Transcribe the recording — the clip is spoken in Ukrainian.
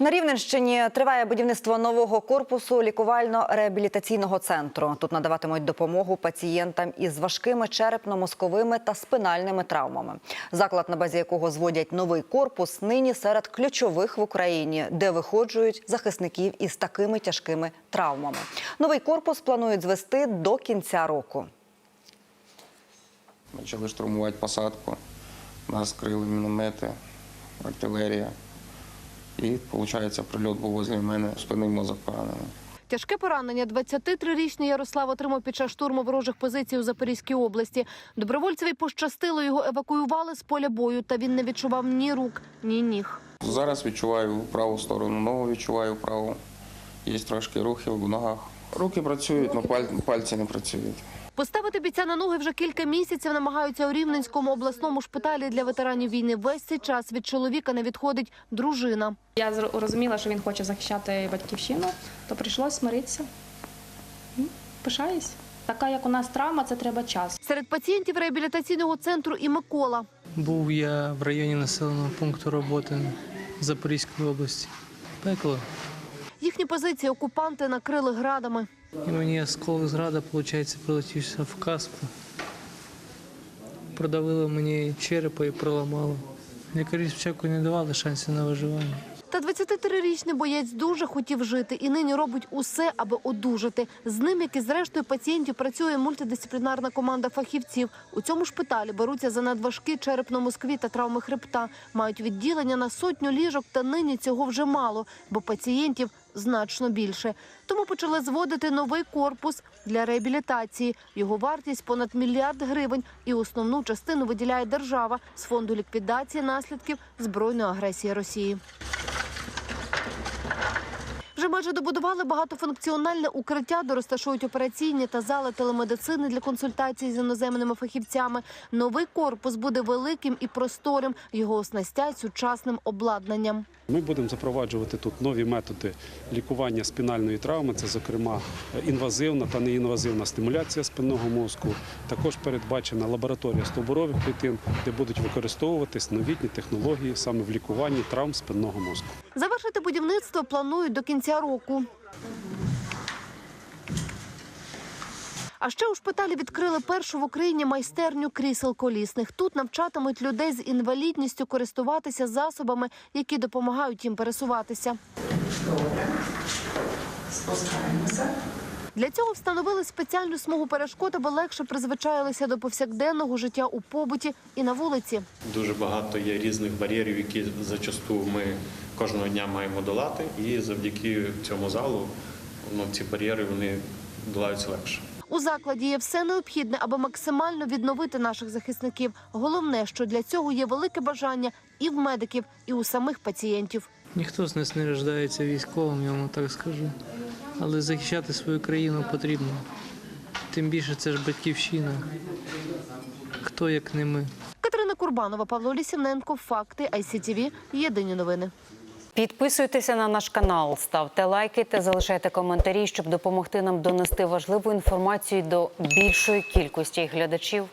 На Рівненщині триває будівництво нового корпусу лікувально-реабілітаційного центру. Тут надаватимуть допомогу пацієнтам із важкими черепно-мозковими та спинальними травмами. Заклад, на базі якого зводять новий корпус, нині серед ключових в Україні, де виходжують захисників із такими тяжкими травмами. Новий корпус планують звести до кінця року. Почали штурмувати посадку, нас крили міномети, артилерія. І, виходить, прильот був возле мене, спинний мозок поранений. Тяжке поранення 23-річний Ярослав отримав під час штурму ворожих позицій у Запорізькій області. Добровольцеві пощастило, його евакуювали з поля бою, та він не відчував ні рук, ні ніг. Зараз відчуваю праву сторону, ногу відчуваю праву. Є трошки рухів в ногах. Руки працюють, але пальці не працюють. Поставити бійця на ноги вже кілька місяців намагаються у Рівненському обласному шпиталі для ветеранів війни. Весь цей час від чоловіка не відходить дружина. Я зр- розуміла, що він хоче захищати батьківщину, то прийшлось смиритися. Пишаюсь. Така, як у нас травма, це треба час. Серед пацієнтів реабілітаційного центру і Микола. Був я в районі населеного пункту роботи Запорізької області. Пекло. Їхні позиції окупанти накрили градами. І мені осколок зрада, виходить, прилетівся в каску. Продавило мені черепа і проламало. Лікарі спочатку не давали шансів на виживання. Та 23-річний боєць дуже хотів жити і нині робить усе, аби одужати. З ним, як і з рештою пацієнтів, працює мультидисциплінарна команда фахівців. У цьому шпиталі беруться за надважкі черепно-мозкові та травми хребта. Мають відділення на сотню ліжок, та нині цього вже мало, бо пацієнтів значно більше. Тому почали зводити новий корпус для реабілітації. Його вартість понад мільярд гривень, і основну частину виділяє держава з фонду ліквідації наслідків збройної агресії Росії. Вже майже добудували багатофункціональне укриття, де розташують операційні та зали телемедицини для консультацій з іноземними фахівцями. Новий корпус буде великим і просторим. Його оснастять сучасним обладнанням. Ми будемо запроваджувати тут нові методи лікування спінальної травми. Це, зокрема, інвазивна та неінвазивна стимуляція спинного мозку. Також передбачена лабораторія стовбурових клітин, де будуть використовуватись новітні технології саме в лікуванні травм спинного мозку. Завершити будівництво планують до кінця року. А ще у шпиталі відкрили першу в Україні майстерню крісел колісних. Тут навчатимуть людей з інвалідністю користуватися засобами, які допомагають їм пересуватися. Для цього встановили спеціальну смугу перешкод, аби легше призвичаїлися до повсякденного життя у побуті і на вулиці. Дуже багато є різних бар'єрів, які зачасту ми кожного дня маємо долати, і завдяки цьому залу ну, ці бар'єри вони долаються легше. У закладі є все необхідне, аби максимально відновити наших захисників. Головне, що для цього є велике бажання і в медиків, і у самих пацієнтів. Ніхто з нас не рождається військовим, я вам так скажу. Але захищати свою країну потрібно. Тим більше це ж батьківщина. Хто як не ми. Катерина Курбанова, Павло Лісівненко, Факти, ICTV, Єдині новини. Підписуйтеся на наш канал, ставте лайки та залишайте коментарі, щоб допомогти нам донести важливу інформацію до більшої кількості глядачів.